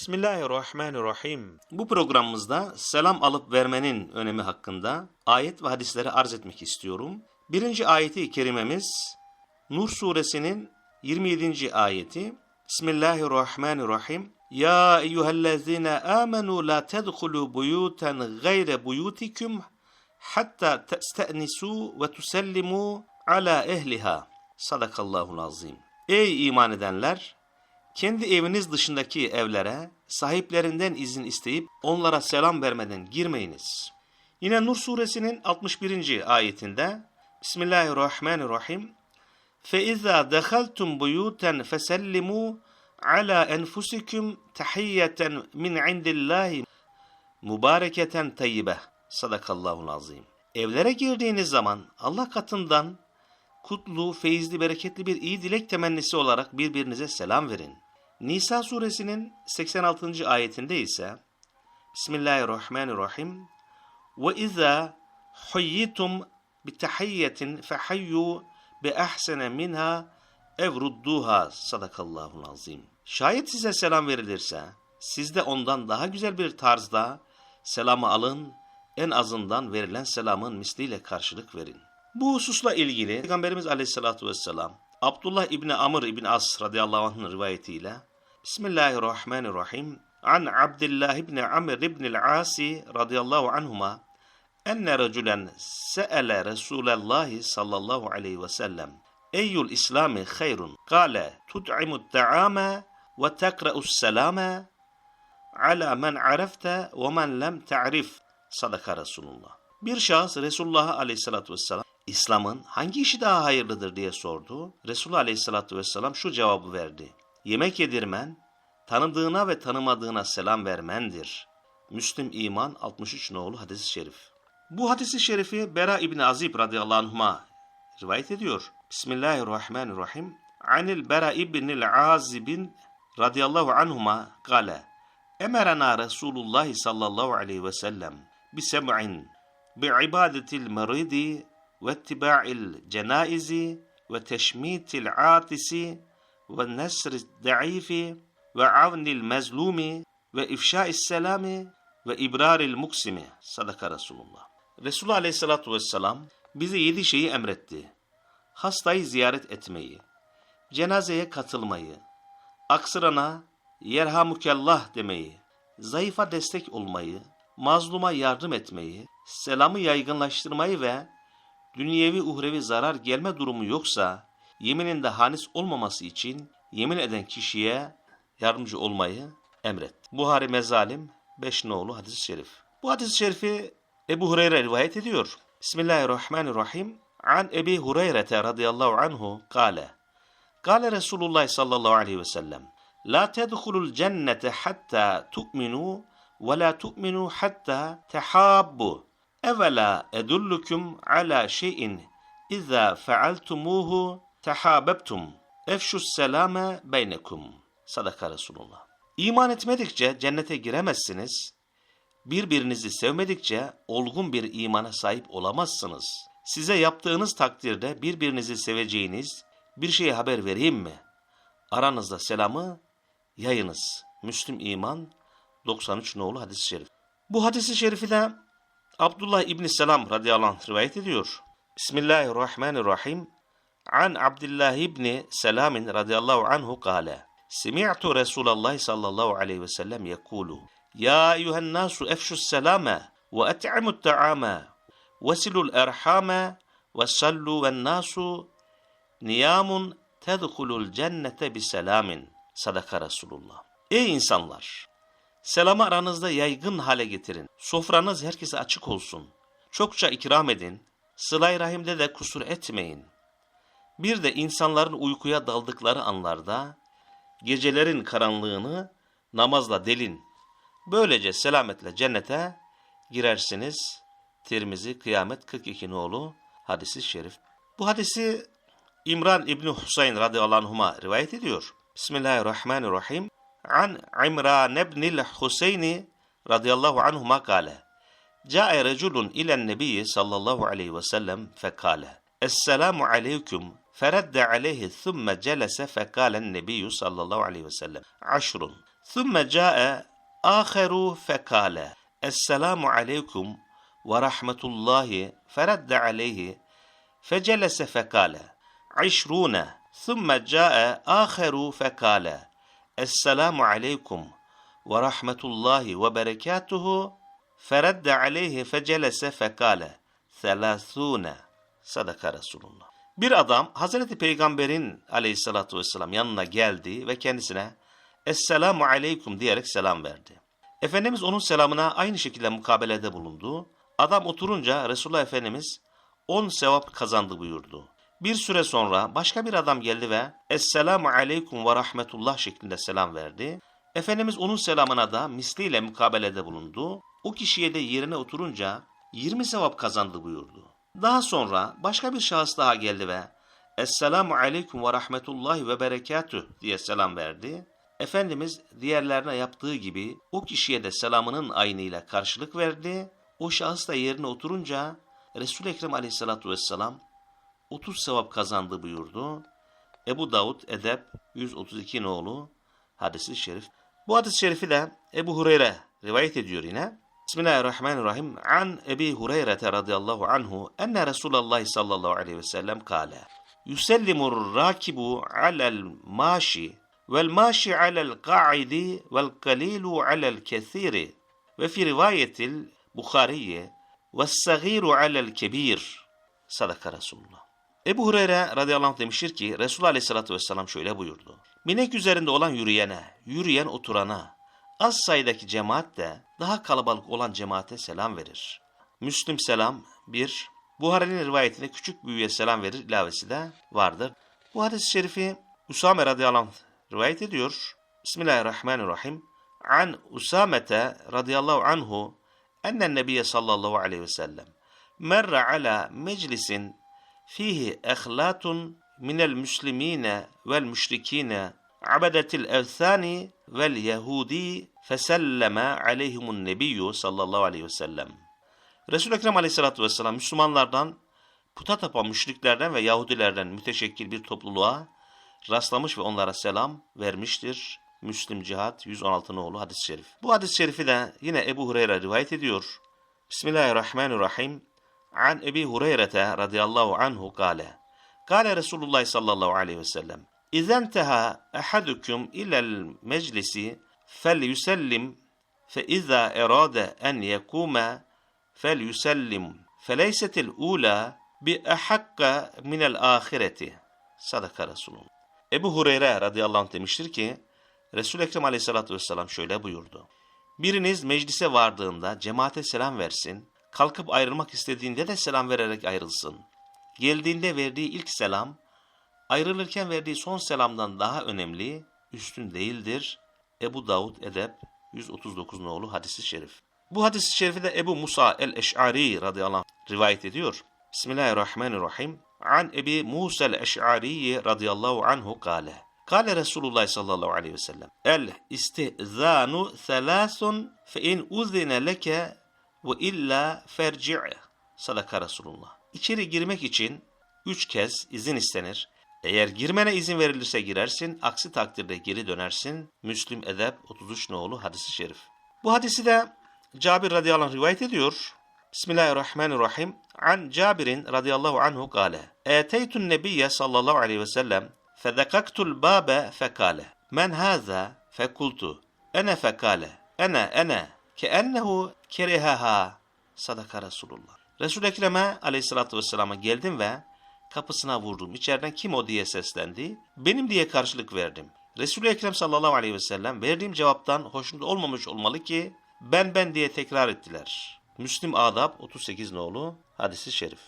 Bismillahirrahmanirrahim. Bu programımızda selam alıp vermenin önemi hakkında ayet ve hadisleri arz etmek istiyorum. Birinci ayeti kerimemiz Nur suresinin 27. ayeti. Bismillahirrahmanirrahim. Ya eyyühellezine amenu la tedhulu buyuten gayre buyutikum hatta testenisu ve tusellimu ala ehliha. Sadakallahul azim. Ey iman edenler! Kendi eviniz dışındaki evlere sahiplerinden izin isteyip onlara selam vermeden girmeyiniz. Yine Nur suresinin 61. ayetinde Bismillahirrahmanirrahim. فَاِذَا دَخَلْتُمْ بُيُوتًا فَسَلِّمُوا عَلَى أَنْفُسِكُمْ تَحِيَّةً مِنْ عِنْدِ اللّٰهِ mübareketen tayyibe. Sadakallahul azim. Evlere girdiğiniz zaman Allah katından kutlu, feyizli, bereketli bir iyi dilek temennisi olarak birbirinize selam verin. Nisa suresinin 86. ayetinde ise Bismillahirrahmanirrahim ve izâ huyyitum bi tahiyyetin fehayyu bi ahsene minha evrudduha sadakallahul azim. Şayet size selam verilirse siz de ondan daha güzel bir tarzda selamı alın en azından verilen selamın misliyle karşılık verin. Bu hususla ilgili Peygamberimiz aleyhissalatu vesselam Abdullah İbni Amr İbni As radıyallahu anh'ın rivayetiyle Bismillahirrahmanirrahim An Abdullah İbni Amr İbni Asi radıyallahu anhuma enne reculen se'ele Resulallah sallallahu aleyhi ve sellem Eyyul İslami hayrun kâle tut'imut ta'ame ve tekra'us selame ala men arefte ve men lem ta'rif sadaka Resulullah. Bir şahıs Resulullah aleyhissalatü vesselam İslam'ın hangi işi daha hayırlıdır diye sordu. Resulullah aleyhissalatü vesselam şu cevabı verdi. Yemek yedirmen, tanıdığına ve tanımadığına selam vermendir. Müslim İman 63 nolu hadis-i şerif. Bu hadis-i şerifi Bera İbni Azib radıyallahu anhuma rivayet ediyor. Bismillahirrahmanirrahim. Anil Bera İbnil Azibin radıyallahu anhuma gale. Emerena Resulullah sallallahu aleyhi ve sellem bisem'in bi'ibadetil meridi ve ittiba'il cenaizi ve teşmitil atisi ve nesril da'ifi ve avnil mezlumi ve ifşa'is selami ve ibraril muksimi. Sadaka Resulullah. Resulullah aleyhissalatu vesselam bize yedi şeyi emretti. Hastayı ziyaret etmeyi, cenazeye katılmayı, aksırana yerhamukallah demeyi, zayıfa destek olmayı, mazluma yardım etmeyi, selamı yaygınlaştırmayı ve dünyevi uhrevi zarar gelme durumu yoksa yemininde hanis olmaması için yemin eden kişiye yardımcı olmayı emretti. Buhari Mezalim 5 nolu hadis-i şerif. Bu hadis-i şerifi Ebu Hureyre rivayet ediyor. Bismillahirrahmanirrahim. An Ebi Hureyre radıyallahu anhu kâle. Kâle Resulullah sallallahu aleyhi ve sellem. La tedhulul cennete hatta tu'minu ve la tu'minu hatta tehabbu. Evela edullukum ala şeyin izâ fealtumuhu tehabebtum. Efşus selame beynekum. Sadaka Resulullah. İman etmedikçe cennete giremezsiniz. Birbirinizi sevmedikçe olgun bir imana sahip olamazsınız. Size yaptığınız takdirde birbirinizi seveceğiniz bir şeye haber vereyim mi? Aranızda selamı yayınız. Müslüm İman 93 nolu hadis-i şerif. Bu hadis-i şerifi de Abdullah İbni Selam radıyallahu anh rivayet ediyor. Bismillahirrahmanirrahim. Abdullah İbni Selam'in radıyallahu anhu kâle. Semi'tu Resulallah sallallahu aleyhi ve sellem yekulu. Ya eyyühen nasu efşus selame ve et'imut ta'ame ve silul erhame ve sallu ve nasu niyamun tedhulul cennete biselamin. Sadaka Resulullah. Ey insanlar! Selamı aranızda yaygın hale getirin. Sofranız herkese açık olsun. Çokça ikram edin. Sıla-i rahimde de kusur etmeyin. Bir de insanların uykuya daldıkları anlarda gecelerin karanlığını namazla delin. Böylece selametle cennete girersiniz. Tirmizi Kıyamet 42 nolu hadisi şerif. Bu hadisi İmran İbni Husayn radıyallahu anhuma rivayet ediyor. Bismillahirrahmanirrahim. An İmran ibnil Huseyni radıyallahu anhuma kâle. Câe reculun ilen nebiyyi sallallahu aleyhi ve sellem fekâle. Esselamu aleyküm. Feredde aleyhi thumme celese fekâlen nebiyyü sallallahu aleyhi ve sellem. Aşrun. ثم جاء آخر فقال السلام عليكم ورحمة الله فرد عليه فجلس فقال عشرون ثم جاء آخر فقال السلام عليكم ورحمة الله وبركاته فرد عليه فجلس فقال ثلاثون Sadaka Resulullah. Bir adam Hazreti Peygamber'in aleyhissalatü vesselam yanına geldi ve kendisine Esselamu aleyküm diyerek selam verdi. Efendimiz onun selamına aynı şekilde mukabelede bulundu. Adam oturunca Resulullah Efendimiz on sevap kazandı buyurdu. Bir süre sonra başka bir adam geldi ve Esselamu aleyküm ve rahmetullah şeklinde selam verdi. Efendimiz onun selamına da misliyle mukabelede bulundu. O kişiye de yerine oturunca 20 sevap kazandı buyurdu. Daha sonra başka bir şahıs daha geldi ve Esselamu aleyküm ve rahmetullahi ve berekatüh diye selam verdi. Efendimiz diğerlerine yaptığı gibi o kişiye de selamının aynıyla karşılık verdi. O şahıs da yerine oturunca Resul-i Ekrem aleyhissalatu vesselam 30 sevap kazandı buyurdu. Ebu Davud Edeb 132 nolu hadisi şerif. Bu hadis-i şerifi de Ebu Hureyre rivayet ediyor yine. Bismillahirrahmanirrahim. An Ebi Hureyre radıyallahu anhu enne Resulullah sallallahu aleyhi ve sellem kâle. Yusellimur rakibu alel maşi vel maşi alel qa'idi vel kalilu alel kethiri ve fi rivayetil Bukhariye ve sagiru alel kebir. Sadaka Resulullah. Ebu Hureyre radıyallahu anh demiştir ki Resulullah aleyhissalatü vesselam şöyle buyurdu. Binek üzerinde olan yürüyene, yürüyen oturana, az sayıdaki cemaat de daha kalabalık olan cemaate selam verir. Müslim selam 1. Buhari'nin rivayetinde küçük büyüye selam verir ilavesi de vardır. Bu hadis-i şerifi Usame radıyallahu anh rivayet ediyor. Bismillahirrahmanirrahim. An Usamete radıyallahu anhu ennen nebiye sallallahu aleyhi ve sellem merre ala meclisin fihi ehlatun minel müslimine vel müşrikine abedetil evthani vel yehudi feselleme aleyhimun nebiyyü sallallahu aleyhi ve sellem. Resul-i Ekrem aleyhissalatü vesselam Müslümanlardan, puta tapan müşriklerden ve Yahudilerden müteşekkil bir topluluğa rastlamış ve onlara selam vermiştir. Müslim Cihat 116 oğlu hadis-i şerif. Bu hadis-i şerifi de yine Ebu Hureyre rivayet ediyor. Bismillahirrahmanirrahim. An Ebi Hureyre radıyallahu anhu kâle. Kâle Resulullah sallallahu aleyhi ve sellem. Meclisi fel yusellim fe izâ erâde en yekûme fel yusellim feleysetil ula bi ahakka minel ahireti. Sadaka Resulullah. Ebu Hureyre radıyallahu anh demiştir ki Resul-i Ekrem aleyhissalatü vesselam şöyle buyurdu. Biriniz meclise vardığında cemaate selam versin, kalkıp ayrılmak istediğinde de selam vererek ayrılsın. Geldiğinde verdiği ilk selam, ayrılırken verdiği son selamdan daha önemli, üstün değildir. Ebu Davud Edeb 139 nolu hadisi şerif. Bu hadis-i şerifi de Ebu Musa el-Eş'ari radıyallahu anh rivayet ediyor. Bismillahirrahmanirrahim. An Ebi Musa el-Eş'ari radıyallahu anhu kâle. Kale Resulullah sallallahu aleyhi ve sellem. El istizanu thalâsun fe in uzine leke ve illa ferci' Sadaka Resulullah. İçeri girmek için üç kez izin istenir. Eğer girmene izin verilirse girersin, aksi takdirde geri dönersin. Müslim Edeb 33 no'lu hadisi şerif. Bu hadisi de Cabir radıyallahu anh rivayet ediyor. Bismillahirrahmanirrahim. An Cabir'in radıyallahu anhu kale. Eteytun nebiyye sallallahu aleyhi ve sellem fedekaktul babe fekale. Men haza fekultu. Ene fekale. Ene ene. Ke ennehu kerehaha. Sadaka Resulullah. Resul-i Ekrem'e aleyhissalatü vesselama geldim ve kapısına vurdum. İçeriden kim o diye seslendi. Benim diye karşılık verdim. Resul-i Ekrem sallallahu aleyhi ve sellem verdiğim cevaptan hoşnut olmamış olmalı ki ben ben diye tekrar ettiler. Müslim Adab 38 nolu hadisi şerif.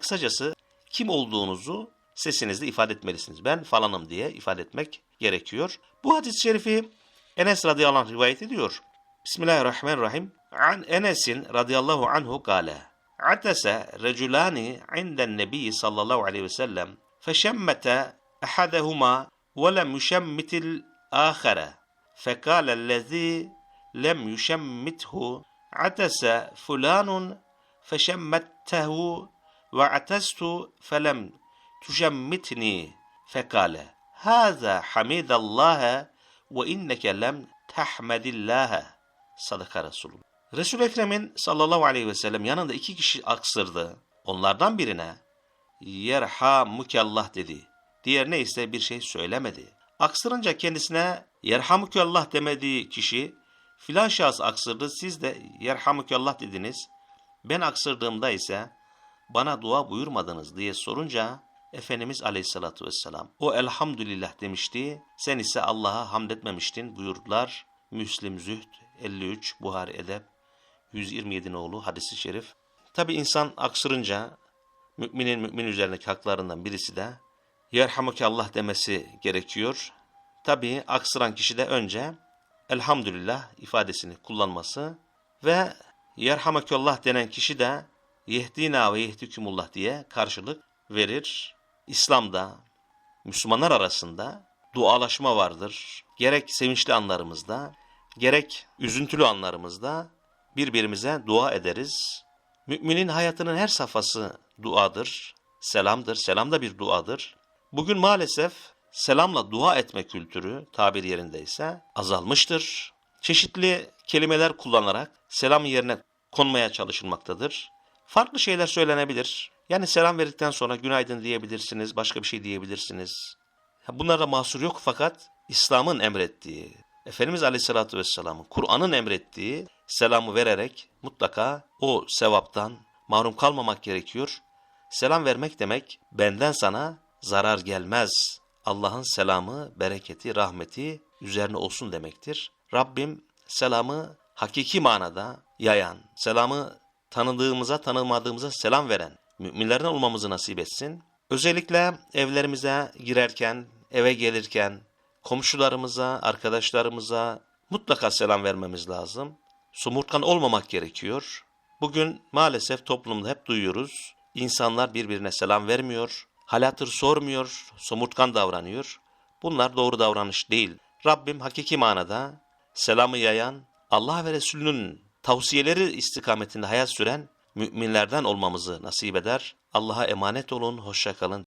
Kısacası kim olduğunuzu sesinizle ifade etmelisiniz. Ben falanım diye ifade etmek gerekiyor. Bu hadis-i şerifi Enes radıyallahu anh rivayet ediyor. Bismillahirrahmanirrahim. An Enes'in radıyallahu anhu kâle. عطس رجلان عند النبي صلى الله عليه وسلم فشمت أحدهما ولم يشمت الآخر فقال الذي لم يشمته عطس فلان فشمته وعتست فلم تشمتني. فقال هذا حمد الله وإنك لم تحمد الله. صدق رسول الله. Resul Ekrem'in sallallahu aleyhi ve sellem yanında iki kişi aksırdı. Onlardan birine yerhamukallah dedi. Diğerine ise bir şey söylemedi. Aksırınca kendisine yerhamukallah demediği kişi filan şahıs aksırdı siz de yerhamukallah dediniz. Ben aksırdığımda ise bana dua buyurmadınız diye sorunca Efendimiz aleyhissalatü vesselam o elhamdülillah demişti sen ise Allah'a hamd etmemiştin buyurdular. Müslim Zühd 53 Buhari Edep 127 nolu hadisi şerif. Tabi insan aksırınca müminin mümin üzerindeki haklarından birisi de yerhamukallah demesi gerekiyor. Tabi aksıran kişi de önce elhamdülillah ifadesini kullanması ve yerhamukallah denen kişi de yehdina ve yehdikumullah diye karşılık verir. İslam'da Müslümanlar arasında dualaşma vardır. Gerek sevinçli anlarımızda, gerek üzüntülü anlarımızda birbirimize dua ederiz. Müminin hayatının her safhası duadır, selamdır. Selam da bir duadır. Bugün maalesef selamla dua etme kültürü tabir yerindeyse azalmıştır. Çeşitli kelimeler kullanarak selam yerine konmaya çalışılmaktadır. Farklı şeyler söylenebilir. Yani selam verdikten sonra günaydın diyebilirsiniz, başka bir şey diyebilirsiniz. Bunlara mahsur yok fakat İslam'ın emrettiği, Efendimiz Aleyhisselatü Vesselam'ın, Kur'an'ın emrettiği selamı vererek mutlaka o sevaptan mahrum kalmamak gerekiyor. Selam vermek demek benden sana zarar gelmez. Allah'ın selamı, bereketi, rahmeti üzerine olsun demektir. Rabbim selamı hakiki manada yayan, selamı tanıdığımıza tanımadığımıza selam veren müminlerden olmamızı nasip etsin. Özellikle evlerimize girerken, eve gelirken, komşularımıza, arkadaşlarımıza mutlaka selam vermemiz lazım. Somurtkan olmamak gerekiyor. Bugün maalesef toplumda hep duyuyoruz. İnsanlar birbirine selam vermiyor, hal hatır sormuyor, somurtkan davranıyor. Bunlar doğru davranış değil. Rabbim hakiki manada selamı yayan, Allah ve Resulünün tavsiyeleri istikametinde hayat süren müminlerden olmamızı nasip eder. Allah'a emanet olun, hoşça kalın.